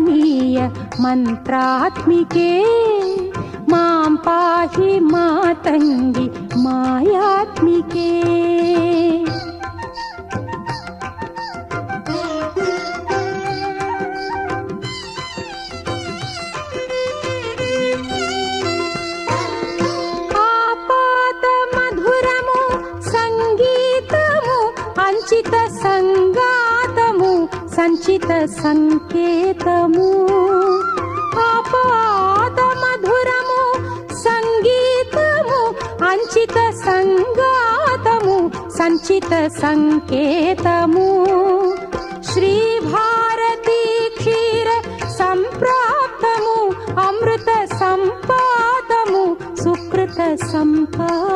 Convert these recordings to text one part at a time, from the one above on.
महनीय मन्त्रात्मिके। मां पाहि मातङ्गि मायात्मिके सङ्केतमु अपाद मधुरमु सङ्गीतमु अञ्चित सङ्गातमु सञ्चित सङ्केतमु श्रीभारती क्षीर सम्प्राप्तमु अमृत सम्पादमु सुकृत सम्पा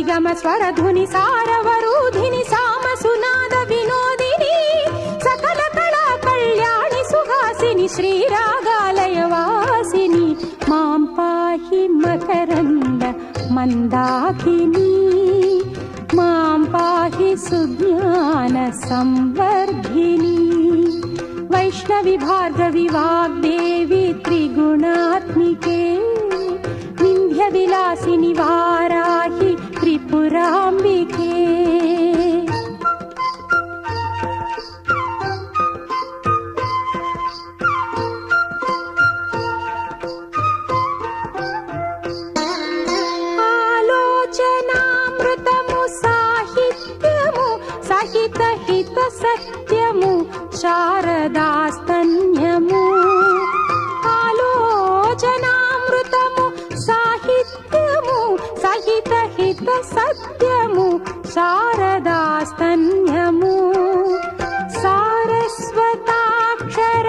సరిగమ స్వరధుని సారవరూధిని సామ సునాద వినోదిని సకల కళా కళ్యాణి సుహాసిని శ్రీరాగాలయవాసిని మాం పాహి మకరంద మందాకిని. మాం పాహి సుజ్ఞాన సంవర్ధిని. వైష్ణవి భార్గవి వాగ్దేవి త్రిగుణాత్మికే. వింధ్య విలాసిని వా नित्यमु शारदास्तन्यमु। शारदास्थन्यमुमृतमुहित्यमुत हित सत्यमु शारदास्तन्यमु। सारस्वताक्षर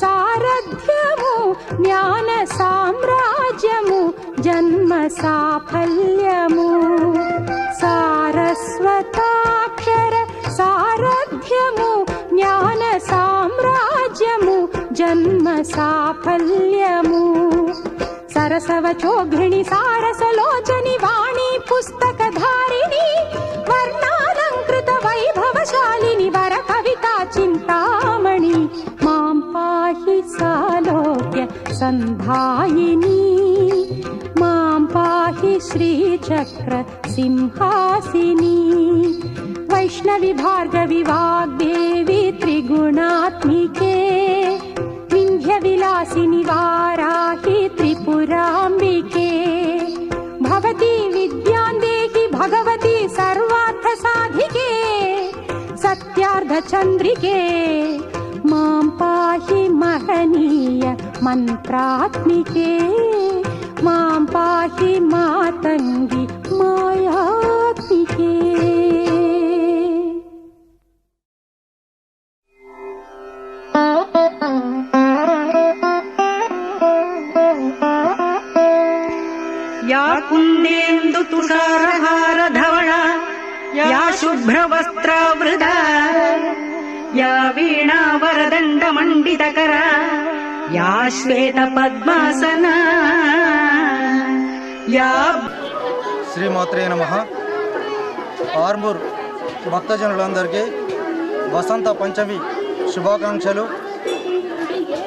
सारथ्यमु ज्ञानसाम्राज्यमु जन्म साफल्यमु सारस्वताक्षर ज्ञान साम्राज्यमु जन्म साफल्यमु। सरसवचोघिणी सारसलोचनि वाणि पुस्तकधारिणि वर्णालङ्कृत वैभवशालिनि वर कविता चिन्तामणि मां पाहि सलोक्य सन्धायिनी। मां पाहि श्रीचक्र सिंहासिनी। वैष्णविभार्गविवाग् देवि त्रिगुणात्मिके विन्ध्यविलासिनि वाराहि त्रिपुराम्बिके। भवती विद्यां देहि भगवती सर्वार्थसाधिके सत्यार्धचन्द्रिके। मां पाहि महनीय मन्त्रात्मिके मां पाहि मातङ्गि मायात्मिके। कुन्देन्दु तुषारहार धवळा या शुभ्रवस्त्रावृता या वीणा वरदण्ड मण्डितकरा या श्वेतपद्मासना या శ్రీమాత్రే నమ ఆర్మూర్ భక్తజనులందరికీ వసంత పంచమి శుభాకాంక్షలు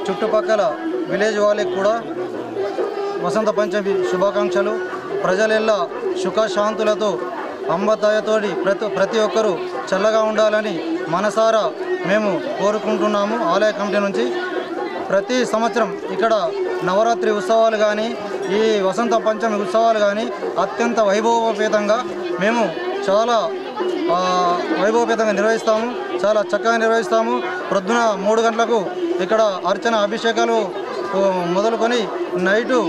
చుట్టుపక్కల విలేజ్ వాళ్ళకి కూడా వసంత పంచమి శుభాకాంక్షలు ప్రజలెల్లా సుఖశాంతులతో అమ్మదయతోటి ప్రతి ప్రతి ఒక్కరూ చల్లగా ఉండాలని మనసారా మేము కోరుకుంటున్నాము. ఆలయ కమిటీ నుంచి ప్రతి సంవత్సరం ఇక్కడ నవరాత్రి ఉత్సవాలు కానీ ఈ వసంత పంచమి ఉత్సవాలు కానీ అత్యంత వైభవోపేతంగా మేము చాలా వైభవపేతంగా నిర్వహిస్తాము. చాలా చక్కగా నిర్వహిస్తాము. ప్రొద్దున మూడు గంటలకు ఇక్కడ అర్చన అభిషేకాలు మొదలుకొని నైటు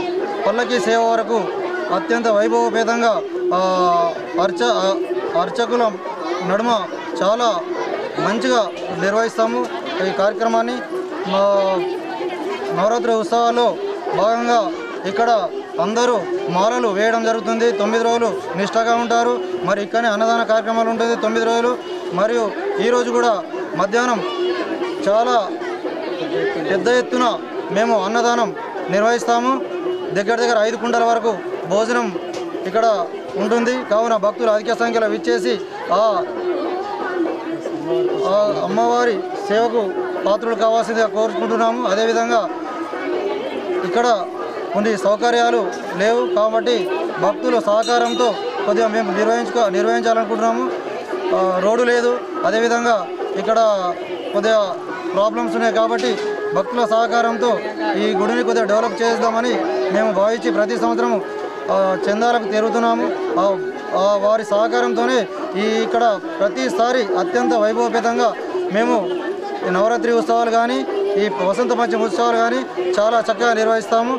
పల్లకి సేవ వరకు అత్యంత వైభవపేతంగా అర్చ ఆ, అర్చకుల నడుమ చాలా మంచిగా నిర్వహిస్తాము. ఈ కార్యక్రమాన్ని మా నవరాత్రి ఉత్సవాల్లో భాగంగా ఇక్కడ అందరూ మాలలు వేయడం జరుగుతుంది. తొమ్మిది రోజులు నిష్టగా ఉంటారు. మరి ఇక్కడనే అన్నదాన కార్యక్రమాలు ఉంటుంది తొమ్మిది రోజులు. మరియు ఈరోజు కూడా మధ్యాహ్నం చాలా పెద్ద ఎత్తున మేము అన్నదానం నిర్వహిస్తాము. దగ్గర దగ్గర ఐదు కుండల వరకు భోజనం ఇక్కడ ఉంటుంది. కావున భక్తులు అధిక సంఖ్యలో విచ్చేసి ఆ అమ్మవారి సేవకు పాత్రలు కావాల్సిందిగా కోరుకుంటున్నాము. అదేవిధంగా ఇక్కడ కొన్ని సౌకర్యాలు లేవు కాబట్టి భక్తుల సహకారంతో కొద్దిగా మేము నిర్వహించుకో నిర్వహించాలనుకుంటున్నాము. రోడ్డు లేదు. అదేవిధంగా ఇక్కడ కొద్దిగా ప్రాబ్లమ్స్ ఉన్నాయి కాబట్టి భక్తుల సహకారంతో ఈ గుడిని కొద్దిగా డెవలప్ చేద్దామని మేము భావించి ప్రతి సంవత్సరము చందాలకు తిరుగుతున్నాము వారి సహకారంతోనే ఈ ఇక్కడ ప్రతిసారి అత్యంత వైభవపేతంగా మేము నవరాత్రి ఉత్సవాలు కానీ ఈ వసంత పంచమి ఉత్సవాలు కానీ చాలా చక్కగా నిర్వహిస్తాము.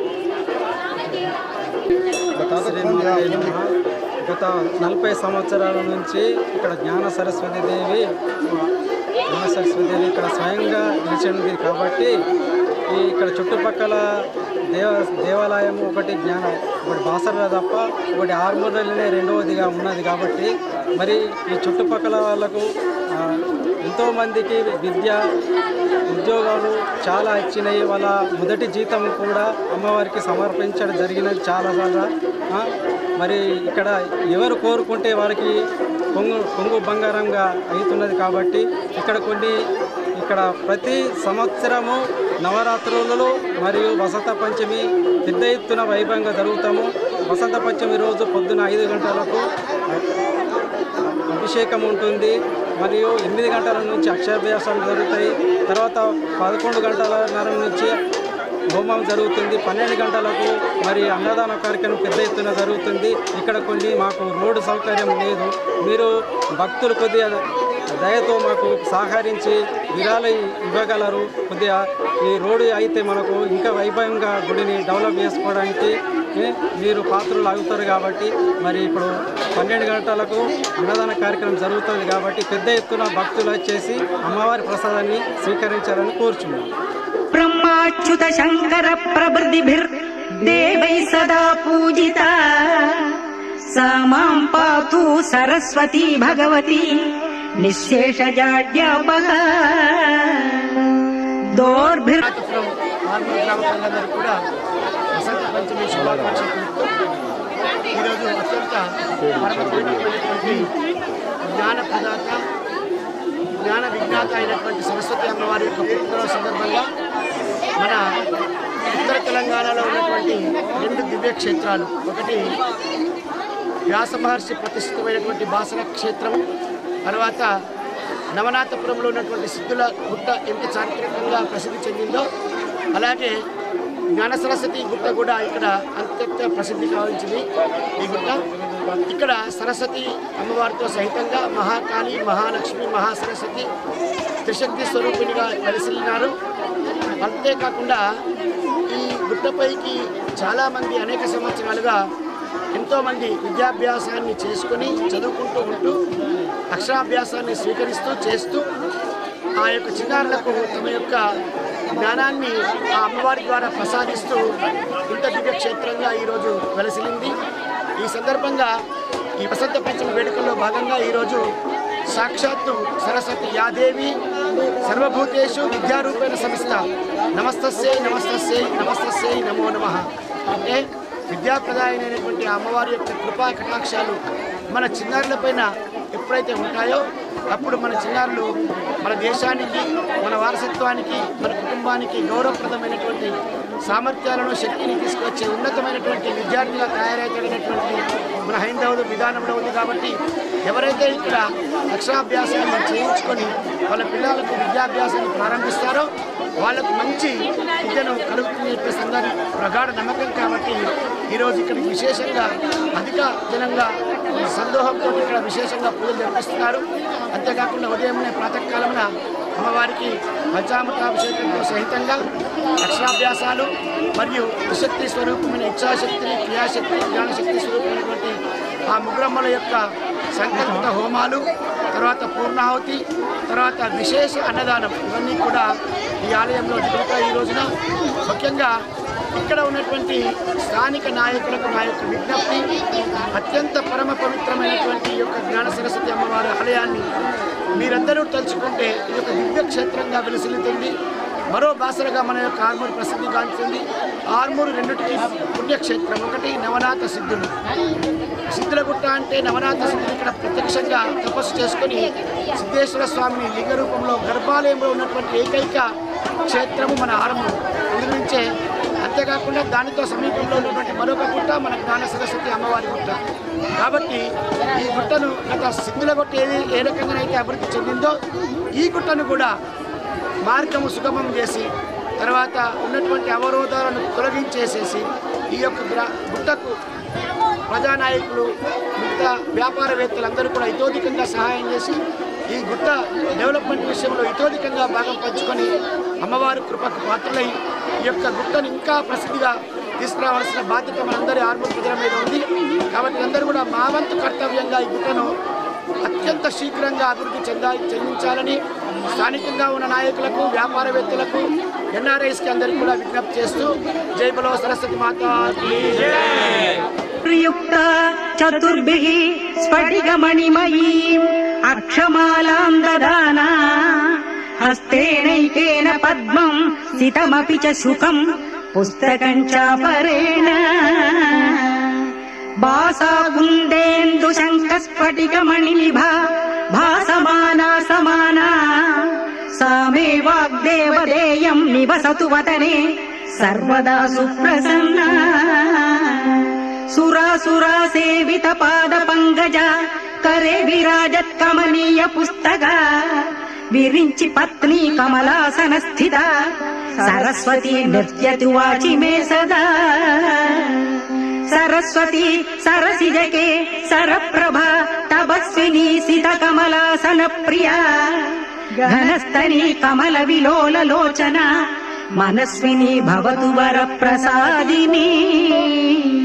గత నలభై సంవత్సరాల నుంచి ఇక్కడ జ్ఞాన సరస్వతి దేవి జ్ఞాన సరస్వతి దేవి ఇక్కడ స్వయంగా నిలిచింది కాబట్టి ఈ ఇక్కడ చుట్టుపక్కల దేవ దేవాలయం ఒకటి జ్ఞానం ఒకటి బాసర్ల తప్ప ఒకటి ఆర్మూర్లోనే రెండవదిగా ఉన్నది కాబట్టి మరి ఈ చుట్టుపక్కల వాళ్ళకు ఎంతోమందికి విద్య ఉద్యోగాలు చాలా ఇచ్చినాయి. వాళ్ళ మొదటి జీతం కూడా అమ్మవారికి సమర్పించడం జరిగినది చాలా చాలా మరి ఇక్కడ ఎవరు కోరుకుంటే వారికి కొంగు కొంగు బంగారంగా అవుతున్నది కాబట్టి ఇక్కడ కొన్ని ఇక్కడ ప్రతి సంవత్సరము నవరాత్రులలో మరియు వసంత పంచమి పెద్ద ఎత్తున వైభవంగా జరుగుతాము. వసంత పంచమి రోజు పొద్దున ఐదు గంటలకు అభిషేకం ఉంటుంది. మరియు ఎనిమిది గంటల నుంచి అక్షరాభ్యాసాలు జరుగుతాయి. తర్వాత పదకొండు గంటల నరం నుంచి హోమం జరుగుతుంది. పన్నెండు గంటలకు మరి అన్నదాన కార్యక్రమం పెద్ద ఎత్తున జరుగుతుంది. ఇక్కడ కొన్ని మాకు రోడ్డు సౌకర్యం లేదు. మీరు భక్తులు కొద్దిగా దయతో మాకు సహకరించి విరాళం ఇవ్వగలరు. కొద్దిగా ఈ రోడ్డు అయితే మనకు ఇంకా వైభవంగా గుడిని డెవలప్ చేసుకోవడానికి మీరు పాత్రలు అవుతారు కాబట్టి మరి ఇప్పుడు పన్నెండు గంటలకు అన్నదాన కార్యక్రమం జరుగుతుంది కాబట్టి పెద్ద ఎత్తున భక్తులు వచ్చేసి అమ్మవారి ప్రసాదాన్ని స్వీకరించాలని కోరుచున్నాను బ్రహ్మాచ్యుత శంకర ప్రభృతిభిర్ దేవై సదా పూజిత. సా పాతు సరస్వతి భగవతి. నిశేషజాడ్యాపక దోర్భిర్ గ్రామ కూడా వసంత పంచమి శుభాకాంక్షలు ఈరోజు అత్యంత పరమపవిత్రమైనటువంటి జ్ఞాన ప్రదాత జ్ఞాన విజ్ఞాత అయినటువంటి సరస్వతి అమ్మవారి యొక్క పుట్టినరోజు సందర్భంగా మన ఉత్తర తెలంగాణలో ఉన్నటువంటి రెండు దివ్యక్షేత్రాలు ఒకటి. వ్యాస మహర్షి ప్రతిష్ఠితమైనటువంటి బాసన క్షేత్రం తర్వాత నవనాథపురంలో ఉన్నటువంటి సిద్ధుల గుట్ట ఎంత చారిత్రకంగా ప్రసిద్ధి చెందిందో అలాగే జ్ఞాన సరస్వతి గుట్ట కూడా ఇక్కడ అత్యంత ప్రసిద్ధి కావించింది ఈ గుట్ట. ఇక్కడ సరస్వతి అమ్మవారితో సహితంగా మహాకాళి మహాలక్ష్మి మహాసరస్వతి త్రిశక్తి స్వరూపిణిగా వెలసిల్లినారు అంతేకాకుండా ఈ గుట్టపైకి చాలామంది అనేక సంవత్సరాలుగా ఎంతోమంది విద్యాభ్యాసాన్ని చేసుకొని చదువుకుంటూ ఉంటూ అక్షరాభ్యాసాన్ని స్వీకరిస్తూ చేస్తూ ఆ యొక్క చిన్నారులకు తమ యొక్క జ్ఞానాన్ని ఆ అమ్మవారి ద్వారా ప్రసాదిస్తూ ఇంత దివ్య క్షేత్రంగా ఈరోజు వెలసిలింది ఈ సందర్భంగా ఈ వసంత పంచమి వేడుకల్లో భాగంగా ఈరోజు సాక్షాత్తు సరస్వతి యాదేవి సర్వభూతేషు విద్యారూపేణ సంస్థ నమస్తస్యై నమస్తస్యై నమస్తస్యై నమో నమ. అంటే విద్యాప్రదాయమైనటువంటి అమ్మవారి యొక్క కృపా కటాక్షాలు మన చిన్నారులపైన ఎప్పుడైతే ఉంటాయో అప్పుడు మన చిన్నారులు మన దేశానికి మన వారసత్వానికి మన కుటుంబానికి గౌరవప్రదమైనటువంటి సామర్థ్యాలను శక్తిని తీసుకొచ్చే ఉన్నతమైనటువంటి విద్యార్థిగా తయారైతేనటువంటి మన హైందవులు విధానంలో ఉంది కాబట్టి ఎవరైతే ఇక్కడ అక్షరాభ్యాసాన్ని చేయించుకొని వాళ్ళ పిల్లలకు విద్యాభ్యాసాన్ని ప్రారంభిస్తారో వాళ్ళకు మంచి విద్యను కలుగుతుంది చెప్పే అందరి ప్రగాఢ నమ్మకం కాబట్టి ఈరోజు ఇక్కడ విశేషంగా అధిక జనంగా సందోహంతో ఇక్కడ విశేషంగా పూజలు జరిపిస్తున్నారు. అంతేకాకుండా ఉదయంనే ప్రాతకాలమున అమ్మవారికి పంచామృతాభిషేకంతో సహితంగా అక్షరాభ్యాసాలు మరియు విశక్తి స్వరూపమైన ఇచ్ఛాశక్తి క్రియాశక్తి జ్ఞానశక్తి స్వరూపమైనటువంటి ఆ ముగ్రమ్మల యొక్క సంకల్పిత హోమాలు తర్వాత పూర్ణాహుతి తర్వాత విశేష అన్నదానం ఇవన్నీ కూడా ఈ ఆలయంలో జరుగుతాయి ఈ రోజున. ముఖ్యంగా ఇక్కడ ఉన్నటువంటి స్థానిక నాయకులకు నా యొక్క విజ్ఞప్తి అత్యంత పరమ పవిత్రమైనటువంటి ఈ యొక్క జ్ఞాన సరస్వతి అమ్మవారి ఆలయాన్ని మీరందరూ తలుచుకుంటే ఇది ఒక దివ్యక్షేత్రంగా క్షేత్రంగా మరో భాషలుగా మన యొక్క ఆర్మూరు ప్రసిద్ధి గాంచింది. ఆర్మూరు రెండుటికి పుణ్యక్షేత్రం ఒకటి నవనాథ సిద్ధులు. సిద్ధులగుట్ట అంటే నవనాథ సిద్ధులు ఇక్కడ ప్రత్యక్షంగా తపస్సు చేసుకుని సిద్ధేశ్వర స్వామిని లింగ రూపంలో గర్భాలయంలో ఉన్నటువంటి ఏకైక క్షేత్రము మన ఆర్మూరు. అందుగురించే అంతేకాకుండా దానితో సమీపంలో ఉన్నటువంటి మరొక గుట్ట మన జ్ఞాన సరస్వతి అమ్మవారి గుట్ట. కాబట్టి ఈ గుట్టను గత సిద్ధుల గుట్ట ఏది ఏ రకంగానైతే అభివృద్ధి చెందిందో ఈ గుట్టను కూడా మార్గము సుగమం చేసి తర్వాత ఉన్నటువంటి అవరోధాలను తొలగించేసేసి ఈ యొక్క గ్రా- గుట్టకు ప్రజానాయకులు మిగతా వ్యాపారవేత్తలందరూ కూడా ఇతోధికంగా సహాయం చేసి ఈ గుట్ట డెవలప్మెంట్ విషయంలో ఇతోధికంగా భాగం పంచుకొని అమ్మవారి కృపకు పాత్రలై ఈ యొక్క గుట్టను ఇంకా ప్రసిద్ధిగా తీసుకురావాల్సిన బాధ్యత మనందరి ఆర్మూర్ ప్రజల మీద ఉంది. కాబట్టి అందరూ కూడా మా వంతు కర్తవ్యంగా ఈ గుట్టను అత్యంత శీఘ్రంగా అభివృద్ధి చెందా చెందించాలని స్థానికంగా ఉన్న నాయకులకు వ్యాపారవేత్తలకు ఎన్ఆర్ఐస్కి అందరికీ కూడా విజ్ఞప్తి చేస్తూ జై బలో సరస్వతి మాతా ప్రియుక్త చతుర్భి ప్రయుక్త చతుర్భిः అక్షమాలాం దదానా హస్తేనైకేన పద్మం సితమపి చ శుకం పుస్తకం చాపరేణ. భాసాకుందేందు శంఖ స్ఫటికమణినిభా భాసమానా సమానా సా మే వాగ్దేవదేయం నివసతు వదనే సర్వదా సుప్రసన్నా. సురాసురా సేవిత పాద పంకజ కరే విరాజత్ కమనీయ పుస్తక విరించి పత్ని కమలాసన స్థిత. సరస్వతి నృత్యతి వాచి మే సదా. సరస్వతి సరసిజకే సరప్రభ తపస్విని సిత